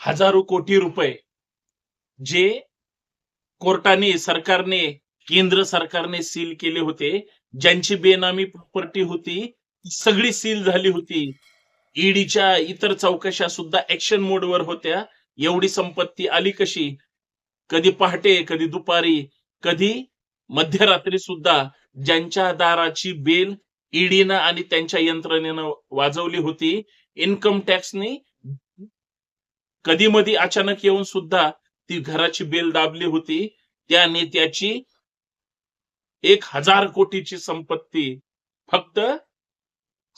हजारो कोटी रुपये जे कोर्टाने सरकारने केंद्र सरकारने सील केले होते. ज्यांची बेनामी प्रॉपर्टी होती सगळी सील झाली होती. ईडीच्या इतर चौकशा सुद्धा ऍक्शन मोडवर होत्या. एवढी संपत्ती आली कशी? कधी पहाटे कधी दुपारी कधी मध्यरात्री सुद्धा ज्यांच्या दाराची बेल ईडीनं आणि त्यांच्या यंत्रणेनं वाजवली होती. इन्कम टॅक्सने कधी मधी अचानक येऊन सुद्धा ती घराची बेल दाबली होती. त्या नेत्याची एक हजार कोटीची संपत्ती फक्त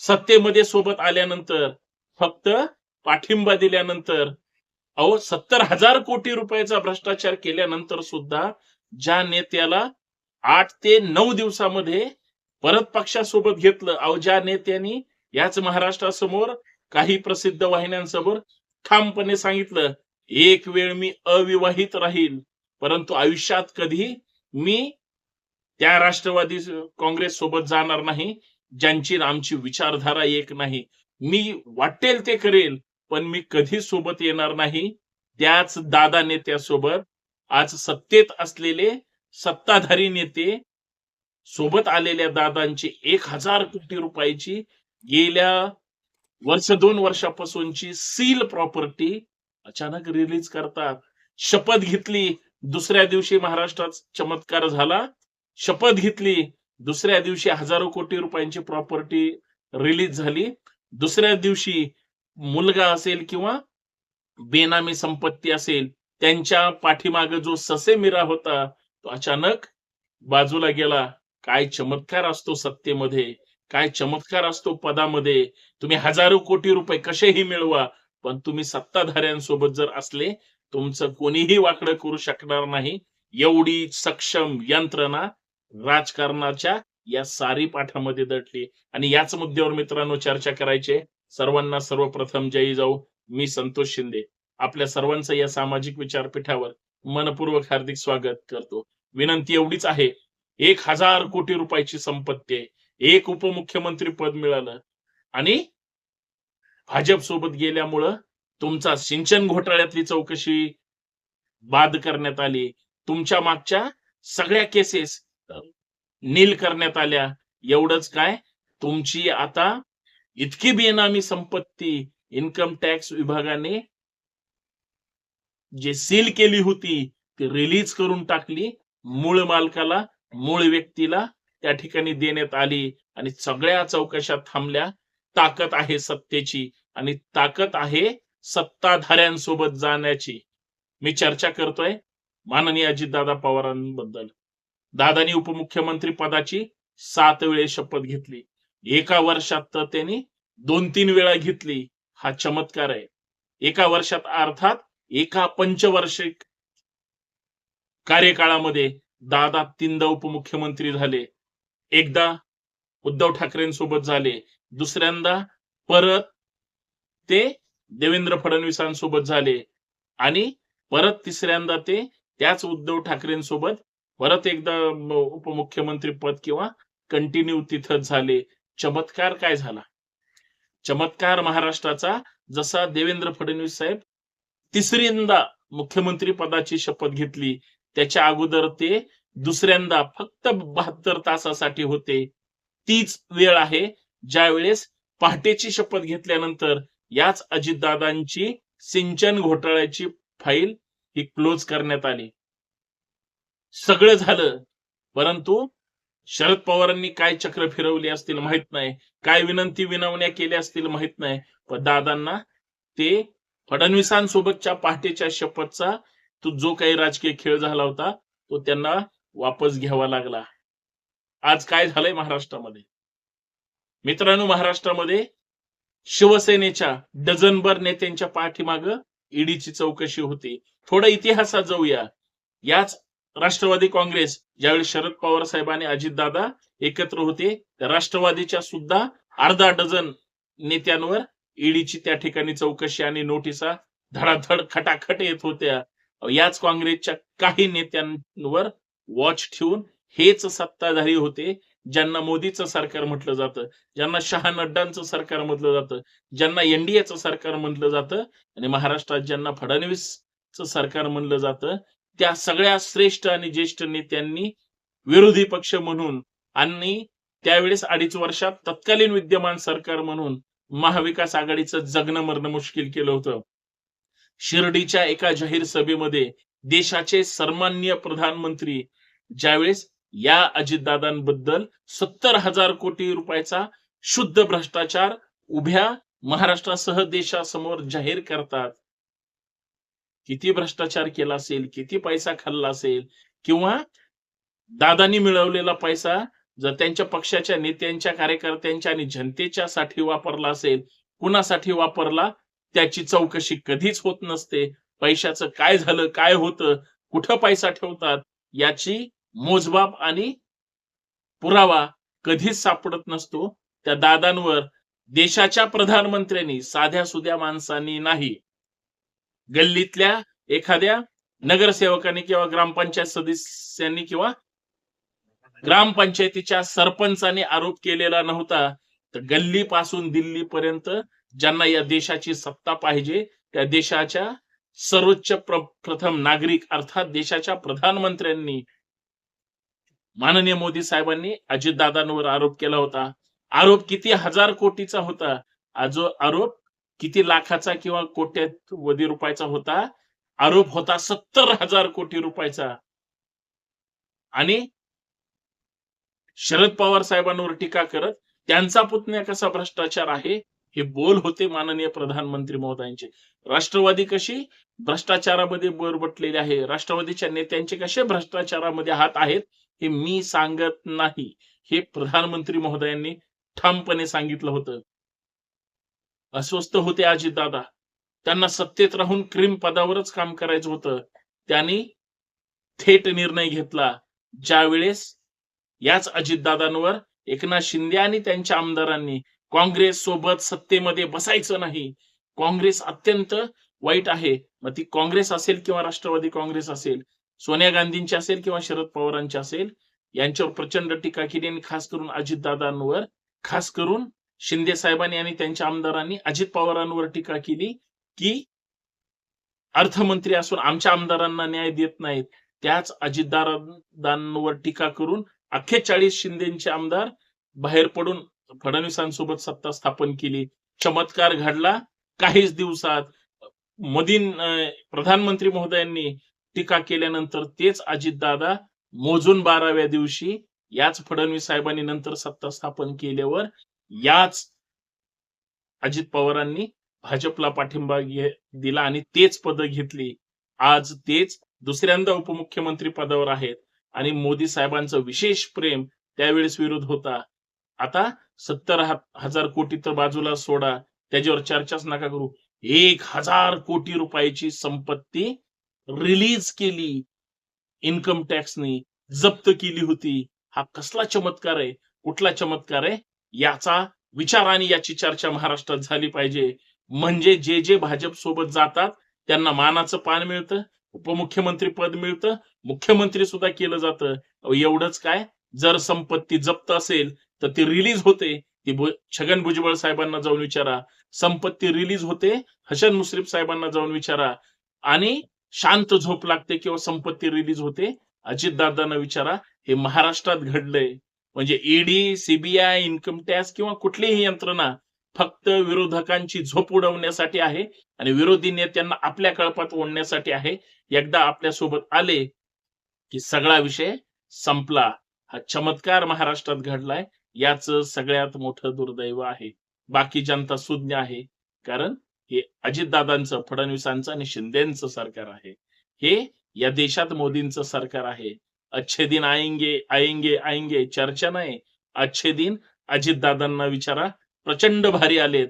सत्तेमध्ये सोबत आल्यानंतर फक्त पाठिंबा दिल्यानंतर अहो सत्तर हजार कोटी रुपयाचा भ्रष्टाचार केल्यानंतर सुद्धा ज्या नेत्याला आठ ते नऊ दिवसामध्ये परत पक्षासोबत घेतलं अहो ज्या नेत्यांनी याच महाराष्ट्रासमोर काही प्रसिद्ध वाहिन्यांसमोर ठामपणे सांगितलं एक वेळ मी अविवाहित राहील परंतु आयुष्यात कधी मी त्या राष्ट्रवादी काँग्रेस सोबत जाणार नाही ज्यांची आमची विचारधारा एक नाही. मी वाटेल ते करेल पण मी कधी सोबत येणार नाही. त्याच दादा नेत्यासोबत आज सत्तेत असलेले सत्ताधारी नेते सोबत आलेल्या दादांची एक हजार कोटी रुपयाची गेल्या वर्ष दोन वर्षापासूनची सील प्रॉपर्टी अचानक रिलीज करतात. शपथ घेतली दुसऱ्या दिवशी महाराष्ट्रात चमत्कार झाला. शपथ घेतली दुसऱ्या दिवशी हजारो कोटी रुपयांची प्रॉपर्टी रिलीज झाली. दुसऱ्या दिवशी मुलगा असेल किंवा बेनामी संपत्ती असेल त्यांच्या पाठीमागे जो ससे मिरा होता तो अचानक बाजूला गेला. काय चमत्कार असतो सत्तेमध्ये. काय चमत्कार असतो पदामध्ये. तुम्ही हजारो कोटी रुपये कसेही मिळवा पण तुम्ही सत्ताधाऱ्यांसोबत जर असले तुमचं कोणीही वाकडं करू शकणार नाही. एवढी सक्षम यंत्रणा राजकारणाच्या या सारी पाठामध्ये दटली आणि याच मुद्द्यावर मित्रांनो चर्चा करायचे सर्वांना सर्वप्रथम जयी जाऊ. मी संतोष शिंदे. आपल्या सर्वांचं या सामाजिक विचारपीठावर मनपूर्वक हार्दिक स्वागत करतो. विनंती एवढीच आहे. एक हजार कोटी रुपयाची संपत्ती आहे. एक उपमुख्यमंत्री पद मिळालं. आणि भाजप सोबत गेल्यामुळं तुमचा सिंचन घोटाळ्यातली चौकशी बाद करण्यात आली. तुमच्या मागच्या सगळ्या केसेस नील करण्यात आल्या. एवढंच काय? तुमची आता इतकी बेनामी संपत्ती इन्कम टॅक्स विभागाने जे सील केली होती ती रिलीज करून टाकली. मूळ मालकाला मूळ व्यक्तीला त्या ठिकाणी देण्यात आली आणि सगळ्या चौकशा थांबल्या. ताकद आहे सत्तेची आणि ताकद आहे सत्ताधाऱ्यांसोबत जाण्याची. मी चर्चा करतोय माननीय अजितदादा पवारांबद्दल. दादानी उपमुख्यमंत्री पदाची सात वेळे शपथ घेतली. एका वर्षात तर त्यांनी दोन तीन वेळा घेतली. हा चमत्कार आहे. एका वर्षात अर्थात एका पंचवार्षिक कार्यकाळामध्ये दादा तीनदा उपमुख्यमंत्री झाले. एकदा उद्धव ठाकरेंसोबत झाले दुसऱ्यांदा परत ते देवेंद्र फडणवीसांसोबत झाले आणि परत तिसऱ्यांदा ते त्याच उद्धव ठाकरेंसोबत परत एकदा उपमुख्यमंत्री पद किंवा कंटिन्यू तिथं झाले. चमत्कार काय झाला? चमत्कार महाराष्ट्राचा जसा देवेंद्र फडणवीस साहेब तिसऱ्यांदा मुख्यमंत्री पदाची शपथ घेतली त्याच्या अगोदर ते दुसऱ्यांदा फक्त बहात्तर तासासाठी होते. तीच वेळ आहे ज्यावेळेस पहाटेची शपथ घेतल्यानंतर याच अजितदादांची सिंचन घोटाळ्याची फाईल ही क्लोज करण्यात आली. सगळं झालं परंतु शरद पवारांनी काय चक्र फिरवली असतील माहीत नाही काय विनंती विनवण्या केल्या असतील माहीत नाही पण दादांना ते फडणवीसांसोबतच्या पहाटेच्या शपथचा तो जो काही राजकीय खेळ झाला होता तो त्यांना वापस घ्यावा लागला. आज काय झालंय महाराष्ट्रामध्ये? मित्रांनो महाराष्ट्रामध्ये शिवसेनेच्या डझनभर नेत्यांच्या पाठीमाग ईडीची चौकशी होती. थोडं इतिहासात जाऊया. याच राष्ट्रवादी काँग्रेस ज्यावेळी शरद पवार साहेबांनी अजितदादा एकत्र होते त्या राष्ट्रवादीच्या सुद्धा अर्धा डझन नेत्यांवर ईडीची त्या ठिकाणी चौकशी आणि नोटिसा धडाधड खटाखट येत होत्या. याच काँग्रेसच्या काही नेत्यांवर वॉच ठेवून हेच सत्ताधारी होते ज्यांना मोदीचं सरकार म्हटलं जातं ज्यांना शहा नड्डांचं सरकार म्हटलं जातं ज्यांना एनडीएचं सरकार म्हटलं जातं आणि महाराष्ट्रात ज्यांना फडणवीसचं सरकार म्हणलं जातं त्या सगळ्या श्रेष्ठ आणि ज्येष्ठ नेत्यांनी विरोधी पक्ष म्हणून आणि त्यावेळेस अडीच वर्षात तत्कालीन विद्यमान सरकार म्हणून महाविकास आघाडीचं जगणं मरणं मुश्किल केलं होतं. शिर्डीच्या एका जाहीर सभेमध्ये देशाचे सन्माननीय प्रधानमंत्री ज्यावेळेस या अजितदादांबद्दल सत्तर हजार कोटी रुपयाचा शुद्ध भ्रष्टाचार उभ्या महाराष्ट्रासह देशासमोर जाहीर करतात. किती भ्रष्टाचार केला असेल किती पैसा खाल्ला असेल किंवा दादानी मिळवलेला पैसा जर त्यांच्या पक्षाच्या नेत्यांच्या कार्यकर्त्यांच्या आणि जनतेच्या साठी वापरला असेल कुणासाठी वापरला त्याची चौकशी कधीच होत नसते. पैशाचं काय झालं काय होतं कुठं पैसा ठेवतात याची मोजबाप आणि पुरावा कधीच सापडत नसतो. त्या दादांवर देशाच्या प्रधानमंत्र्यांनी साध्या सुध्या माणसांनी नाही. गल्लीतल्या एखाद्या नगरसेवकांनी किंवा ग्रामपंचायत सदस्यांनी किंवा ग्रामपंचायतीच्या सरपंचाने आरोप केलेला नव्हता. तर गल्ली पासून ज्यांना या देशाची सत्ता पाहिजे त्या देशाच्या सर्वोच्च प्र, प्रथम नागरिक अर्थात देशाच्या प्रधानमंत्र्यांनी माननीय मोदी साहेबांनी अजितदादांवर आरोप केला होता. आरोप किती हजार कोटीचा होता. जो आरोप किती लाखाचा किंवा कोट्यवधी रुपयाचा होता. आरोप होता सत्तर हजार कोटी रुपयाचा. आणि शरद पवार साहेबांवर टीका करत त्यांचा पुतण्या कसा भ्रष्टाचार आहे हे बोल होते माननीय प्रधानमंत्री महोदयांचे. राष्ट्रवादी कशी भ्रष्टाचारामध्ये बरबटलेली आहे. राष्ट्रवादीच्या नेत्यांचे कसे भ्रष्टाचारामध्ये हात आहेत हे मी सांगत नाही. हे प्रधानमंत्री महोदयांनी ठामपणे सांगितलं होतं. अस्वस्थ होते अजितदादा त्यांना सत्तेत राहून क्रीम पदावरच काम करायचं होतं. त्यांनी थेट निर्णय घेतला. ज्यावेळेस याच अजितदादांवर एकनाथ शिंदे आणि त्यांच्या आमदारांनी काँग्रेस सोबत सत्तेमध्ये बसायचं नाही. काँग्रेस अत्यंत वाईट आहे. मग ती काँग्रेस असेल किंवा राष्ट्रवादी काँग्रेस असेल सोनिया गांधींची असेल किंवा शरद पवारांची असेल यांच्यावर प्रचंड टीका केली आणि खास करून अजितदादांवर खास करून शिंदे साहेबांनी आणि त्यांच्या आमदारांनी अजित पवारांवर टीका केली की अर्थमंत्री असून आमच्या आमदारांना न्याय देत नाहीत. त्याच अजितदादांवर टीका करून अख्खे चाळीस शिंदेचे आमदार बाहेर पडून फडणवीसांसोबत सत्ता स्थापन केली. चमत्कार घडला. काहीच दिवसात मदीन प्रधानमंत्री महोदयांनी टीका केल्यानंतर तेच अजितदादा मोजून बाराव्या दिवशी याच फडणवीस साहेबांनी नंतर सत्ता स्थापन केल्यावर याच अजित पवारांनी भाजपला पाठिंबा दिला आणि तेच पद घेतली. आज तेच दुसऱ्यांदा उपमुख्यमंत्री पदावर आहेत आणि मोदी साहेबांचं विशेष प्रेम त्यावेळेस विरोध होता. आता सत्तर हजार कोटी तर बाजूला सोडा. त्याच्यावर चर्चाच नका करू. एक हजार कोटी रुपयाची संपत्ती रिलीज केली इन्कम टॅक्सनी जप्त केली होती. हा कसला चमत्कार आहे? कुठला चमत्कार आहे? याचा विचार आणि याची चर्चा महाराष्ट्रात झाली पाहिजे. म्हणजे जे जे भाजप सोबत जातात त्यांना मानाचं पान मिळतं उपमुख्यमंत्री पद मिळतं मुख्यमंत्री सुद्धा केलं जातं. एवढंच काय? जर संपत्ती जप्त असेल तर ती रिलीज होते. ती छगन भुजबळ साहेबांना जाऊन विचारा. संपत्ती रिलीज होते हसन मुश्रीफ साहेबांना जाऊन विचारा. आणि शांत झोप लागते किंवा संपत्ती रिलीज होते. अजितदादांना विचारा हे महाराष्ट्रात घडलंय. म्हणजे ईडी सीबीआय इन्कम टॅक्स किंवा कुठलीही यंत्रणा फक्त विरोधकांची झोप उडवण्यासाठी आहे आणि विरोधी नेत्यांना आपल्या कळपात ओढण्यासाठी आहे. एकदा आपल्यासोबत आले की सगळा विषय संपला. हा चमत्कार महाराष्ट्रात घडलाय. याच सगळ्यात मोठं दुर्दैव आहे. बाकी जनता सुज्ञ आहे. कारण हे अजितदादांचं फडणवीसांचं आणि शिंदेचं सरकार आहे. हे या देशात मोदींचं सरकार आहे. अच्छे दिन आएंगे आएंगे आएंगे चर्चा नाही. अच्छे दिन अजितदादांना विचारा. प्रचंड भारी आलेत.